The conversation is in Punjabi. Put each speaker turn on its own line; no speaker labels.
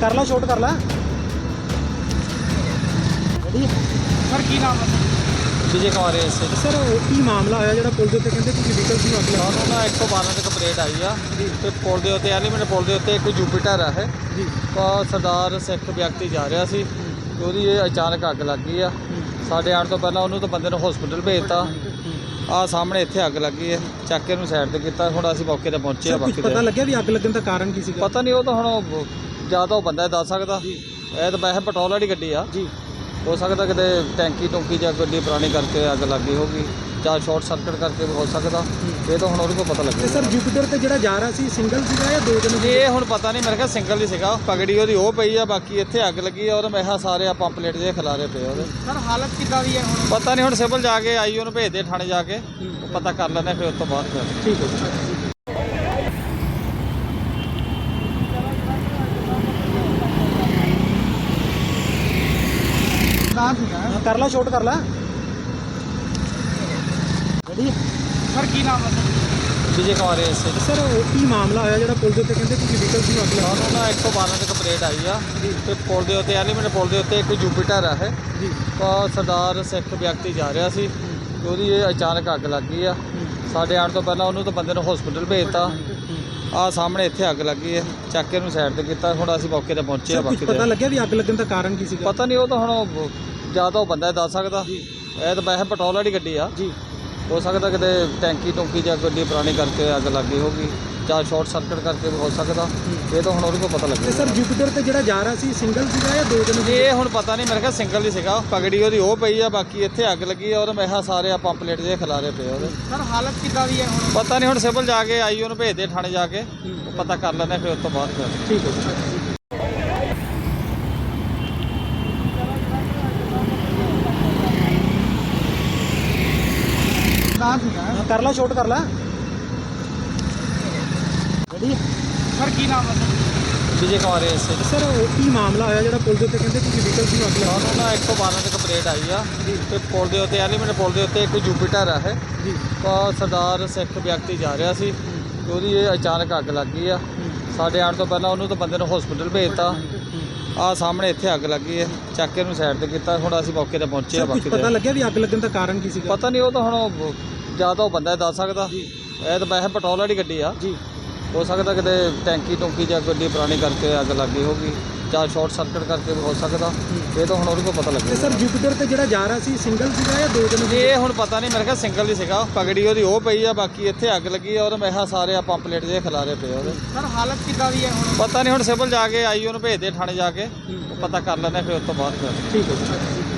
ਕਰ ਲਾ ਸ਼ੋਟ ਕਰ ਲਾ।
ਸਰ ਕੀ ਨਾਮ ਹੈ?
ਵਿਜੇ ਕੁਮਾਰ
ਸਰ ਉਹ ਕੀ ਮਾਮਲਾ ਹੋਇਆ ਜਿਹੜਾ ਪੁਲ ਦੇ ਉੱਤੇ ਕਹਿੰਦੇ ਕਿ ਵਹੀਕਲ ਸੀ ਅੱਗ ਲੱਗਾ
ਸਾਨੂੰ ਨਾ 112 ਤੇ ਕੰਪਲੇਂਟ ਆਈ ਆ। ਤੇ ਪੁਲ ਦੇ ਉੱਤੇ ਐਲੀਮੈਂਟ ਪੁਲ ਦੇ ਉੱਤੇ ਇੱਕ ਜੁਪੀਟਰ ਆ ਹੈ
ਜੀ।
ਤਾਂ ਸਰਦਾਰ ਸਿੱਖ ਵਿਅਕਤੀ ਜਾ ਰਿਹਾ ਸੀ। ਤੇ ਉਹਦੀ ਇਹ ਅਚਾਨਕ ਅੱਗ ਲੱਗ ਗਈ ਆ। ਸਾਡੇ ਆਉਣ ਤੋਂ ਪਹਿਲਾਂ ਉਹਨੂੰ ਤਾਂ ਬੰਦੇ ਨੂੰ ਹਸਪੀਟਲ ਭੇਜਤਾ। ਆ ਸਾਹਮਣੇ ਇੱਥੇ ਅੱਗ ਲੱਗੀ ਹੈ ਚੱਕ ਕੇ ਉਹਨੂੰ ਸਾਈਡ ਤੇ ਕੀਤਾ। ਹੁਣ ਅਸੀਂ ਮੌਕੇ ਤੇ ਪਹੁੰਚੇ ਆ
ਸਰ
ਬਾਕੀ
ਪਤਾ ਲੱਗਿਆ ਵੀ ਅੱਗ ਲੱਗਣ ਦਾ ਕਾਰਨ ਕੀ ਸੀਗਾ?
ਪਤਾ ਨਹੀਂ ਉਹ ਤਾਂ ਹੁਣ ਜ਼ਿਆਦਾ ਉਹ ਬੰਦਾ ਦੱਸ ਸਕਦਾ। ਇਹ ਤਾਂ ਵੈਸੇ ਪੈਟਰੋਲ ਵਾਲੀ ਗੱਡੀ ਆ।
ਜੀ।
ਹੋ ਸਕਦਾ ਕਿਤੇ ਟੈਂਕੀ ਟੁੰਕੀ ਜਾਂ ਗੱਡੀ ਪੁਰਾਣੀ ਕਰਕੇ ਅੱਗ ਲੱਗੀ ਹੋਗੀ ਜਾਂ ਸ਼ਾਰਟ ਸਰਕਟ ਕਰਕੇ ਹੋ ਸਕਦਾ। ਇਹ ਤਾਂ ਹੁਣ ਉਹਦੇ ਕੋਲ ਪਤਾ
ਤੇ
ਲੱਗੇਗਾ
ਸਰ ਜੁਪੀਟਰ ਤੇ ਜਿਹੜਾ ਜਾ ਰਿਹਾ ਸੀ ਸਿੰਗਲ ਸੀਗਾ ਜਾਂ ਦੋ ਜਣੇ
ਇਹ ਹੁਣ ਪਤਾ ਨਹੀਂ ਮੇਰੇ ਖਿਆਲ ਸਿੰਗਲ ਹੀ ਸੀਗਾ। ਪਗੜੀ ਉਹਦੀ ਉਹ ਪਈ ਆ ਬਾਕੀ ਇੱਥੇ ਅੱਗ ਲੱਗੀ ਆ ਔਰ ਮੈਂ ਕਿਹਾ ਸਾਰੇ ਆ ਪੰਪਲੇਟ ਜੇ ਖਿਲਾਰੇ ਪਏ ਉਹਦੇ।
ਸਰ ਹਾਲਤ ਕਿੱਦਾਂ ਦੀ ਹੈ ਹੁਣ?
ਪਤਾ ਨਹੀਂ ਹੁਣ ਸਿਵਲ ਜਾ ਕੇ ਆਈ ਉਹਨੂੰ ਭੇਜਦੇ ਥਾਣੇ ਜਾ ਕੇ। ਪਤਾ ਕਰ ਲੈਂਦੇ ਫਿਰ ਉਸ ਤੋਂ ਬਾਅਦ
ਠੀਕ ਹੈ
ਨਾ ਸੀਗਾ
ਕਰ ਲਾ ਸ਼ੋਟ ਕਰ ਲਾ। ਗੱਡੀ
ਸਰ ਕੀ ਨਾਮ ਹੈ
ਵਿਜੇ ਕੁਮਾਰ ਐਸਏ
ਸਰ ਉਹ ਕੀ ਮਾਮਲਾ ਹੋਇਆ ਜਿਹੜਾ ਪੁਲ ਦੇ ਉੱਤੇ ਕਹਿੰਦੇ ਕਿ ਵਹੀਕਲ ਸੀ ਅੱਗ ਲੱਗਾ
ਸਾਨੂੰ ਨਾ 112 ਤੇ ਕੰਪਲੇਂਟ ਆਈ ਆ। ਤੇ ਪੁਲ ਦੇ ਉੱਤੇ ਐਲੀਮੈਂਟ ਪੁਲ ਦੇ ਉੱਤੇ ਇੱਕ ਜੁਪੀਟਰ ਆ ਹੈ
ਜੀ।
ਤਾਂ ਸਰਦਾਰ ਸਿੱਖ ਵਿਅਕਤੀ ਜਾ ਰਿਹਾ ਸੀ। ਤੇ ਉਹਦੀ ਇਹ ਅਚਾਨਕ ਅੱਗ ਲੱਗ ਗਈ ਆ। ਸਾਡੇ ਆਉਣ ਤੋਂ ਪਹਿਲਾਂ ਉਹਨੂੰ ਤਾਂ ਬੰਦੇ ਨੂੰ ਹਸਪੀਟਲ ਭੇਜਤਾ। ਆ ਸਾਹਮਣੇ ਇੱਥੇ ਅੱਗ ਲੱਗੀ ਹੈ ਚੱਕ ਕੇ ਉਹਨੂੰ ਸਾਈਡ ਤੇ ਕੀਤਾ। ਹੁਣ ਅਸੀਂ ਮੌਕੇ ਤੇ ਪਹੁੰਚੇ ਆ ਬਾਕੀ
ਪਤਾ
ਦੇ
ਲੱਗਿਆ ਵੀ ਅੱਗ ਲੱਗਣ ਦਾ ਕਾਰਨ ਕੀ ਸੀਗਾ?
ਪਤਾ ਨਹੀਂ ਉਹ ਤਾਂ ਹੁਣ ਜ਼ਿਆਦਾ ਉਹ ਬੰਦਾ ਦੱਸ ਸਕਦਾ। ਇਹ ਤਾਂ ਵੈਸੇ ਪੈਟਰੋਲ ਵਾਲੀ ਗੱਡੀ ਆ।
ਜੀ।
ਹੋ ਸਕਦਾ ਕਿਤੇ ਟੈਂਕੀ ਟੁੰਕੀ ਜਾਂ ਗੱਡੀ ਪੁਰਾਣੀ ਕਰਕੇ ਅੱਗ ਲੱਗੀ ਹੋਗੀ ਜਾਂ ਸ਼ਾਰਟ ਸਰਕਟ ਕਰਕੇ ਵੀ ਹੋ ਸਕਦਾ। ਇਹ ਤਾਂ ਹੁਣ ਉਹਦੇ ਕੋਲ ਪਤਾ
ਤੇ
ਲੱਗੇਗਾ
ਸਰ ਜੁਪੀਟਰ ਤੇ ਜਿਹੜਾ ਜਾ ਰਿਹਾ ਸੀ ਸਿੰਗਲ ਸੀਗਾ ਜਾਂ ਦੋ ਜਣੇ
ਇਹ ਹੁਣ ਪਤਾ ਨਹੀਂ ਮੇਰੇ ਖਿਆਲ ਸਿੰਗਲ ਹੀ ਸੀਗਾ। ਪਗੜੀ ਉਹਦੀ ਉਹ ਪਈ ਆ ਬਾਕੀ ਇੱਥੇ ਅੱਗ ਲੱਗੀ ਆ ਔਰ ਮੈਂ ਸਾਰੇ ਆ ਪੰਪਲੇਟ ਜੇ ਖਿਲਾਰੇ ਪਏ ਉਹਦੇ।
ਸਰ ਹਾਲਤ ਕਿੱਦਾਂ ਦੀ ਹੈ ਹੁਣ?
ਪਤਾ ਨਹੀਂ ਹੁਣ ਸਿਵਲ ਜਾ ਕੇ ਆਈ ਉਹਨੂੰ ਭੇਜਦੇ ਥਾਣੇ ਜਾ ਕੇ। ਪਤਾ ਕਰ ਲੈਂਦੇ ਫਿਰ ਉਸ ਤੋਂ ਬਾਅਦ
ਠੀਕ ਹੈ ਜੀ
ਨਾ ਸੀਗਾ
ਹਾਂ, ਕਰ ਲਾ ਸ਼ੋਟ ਕਰ ਲਾ। ਗੱਡੀ
ਸਰ ਕੀ ਨਾਮ ਹੈ
ਵਿਜੇ ਕੁਮਾਰ ਐਸਏ
ਸਰ ਉਹ ਕੀ ਮਾਮਲਾ ਹੋਇਆ ਜਿਹੜਾ ਪੁਲ ਦੇ ਉੱਤੇ ਕਹਿੰਦੇ ਕਿ ਵਹੀਕਲ ਸੀ ਅੱਗ ਲੱਗਾ?
ਸਾਨੂੰ ਨਾ 112 ਤੇ ਕੰਪਲੇਂਟ ਆਈ ਆ। ਤੇ ਪੁਲ ਦੇ ਉੱਤੇ ਐਲੀਮੈਂਟ ਪੁਲ ਦੇ ਉੱਤੇ ਇੱਕ ਜੁਪੀਟਰ ਆ ਹੈ
ਜੀ।
ਤਾਂ ਸਰਦਾਰ ਸਿੱਖ ਵਿਅਕਤੀ ਜਾ ਰਿਹਾ ਸੀ। ਤੇ ਉਹਦੀ ਇਹ ਅਚਾਨਕ ਅੱਗ ਲੱਗ ਗਈ ਆ। ਸਾਡੇ ਆਉਣ ਤੋਂ ਪਹਿਲਾਂ ਉਹਨੂੰ ਤਾਂ ਬੰਦੇ ਨੂੰ ਹਸਪੀਟਲ ਭੇਜਤਾ। ਆ ਸਾਹਮਣੇ ਇੱਥੇ ਅੱਗ ਲੱਗੀ ਹੈ ਚੱਕ ਕੇ ਉਹਨੂੰ ਸਾਈਡ ਤੇ ਕੀਤਾ। ਹੁਣ ਅਸੀਂ ਮੌਕੇ ਤੇ ਪਹੁੰਚੇ ਆ
ਸਰ
ਬਾਕੀ
ਪਤਾ
ਦੇ।
ਲੱਗਿਆ ਵੀ ਅੱਗ ਲੱਗਣ ਦਾ ਕਾਰਨ ਕੀ ਸੀਗਾ?
ਪਤਾ ਨਹੀਂ ਉਹ ਤਾਂ ਹੁਣ ਜ਼ਿਆਦਾ ਉਹ ਬੰਦਾ ਹੀ ਦੱਸ ਸਕਦਾ। ਇਹ ਤਾਂ ਵੈਸੇ ਪੈਟਰੋਲ ਵਾਲੀ ਗੱਡੀ ਆ।
ਜੀ।
ਹੋ ਸਕਦਾ ਕਿਤੇ ਟੈਂਕੀ ਟੁੰਕੀ ਜਾਂ ਗੱਡੀ ਪੁਰਾਣੀ ਕਰਕੇ ਅੱਗ ਲੱਗੀ ਹੋਗੀ ਜਾਂ ਸ਼ਾਰਟ ਸਰਕਟ ਕਰਕੇ ਹੋ ਸਕਦਾ। ਇਹ ਤਾਂ ਹੁਣ ਉਹਦੇ ਕੋਲ ਪਤਾ
ਤੇ
ਲੱਗੇਗਾ
ਸਰ ਜੁਪੀਟਰ ਤੇ ਜਿਹੜਾ ਜਾ ਰਿਹਾ ਸੀ ਸਿੰਗਲ ਸੀਗਾ ਜਾਂ ਦੋ ਜਣੇ
ਇਹ ਹੁਣ ਪਤਾ ਨਹੀਂ ਮੇਰੇ ਖਿਆਲ ਸਿੰਗਲ ਹੀ ਸੀਗਾ। ਪਗੜੀ ਉਹਦੀ ਉਹ ਪਈ ਆ ਬਾਕੀ ਇੱਥੇ ਅੱਗ ਲੱਗੀ ਆ ਔਰ ਮੈਂ ਕਿਹਾ ਸਾਰੇ ਆ ਪੰਪਲੇਟ ਜੇ ਖਿਲਾਰੇ ਪਏ ਉਹਦੇ।
ਸਰ ਹਾਲਤ ਕਿੱਦਾਂ ਦੀ ਹੈ ਹੁਣ?
ਪਤਾ ਨਹੀਂ ਹੁਣ ਸਿਵਲ ਜਾ ਕੇ ਆਈ ਉਹਨੂੰ ਭੇਜਦੇ ਥਾਣੇ ਜਾ ਕੇ। ਪਤਾ ਕਰ ਲੈਂਦੇ ਫਿਰ ਉਸ ਤੋਂ ਬਾਅਦ
ਠੀਕ ਹੈ ਜੀ।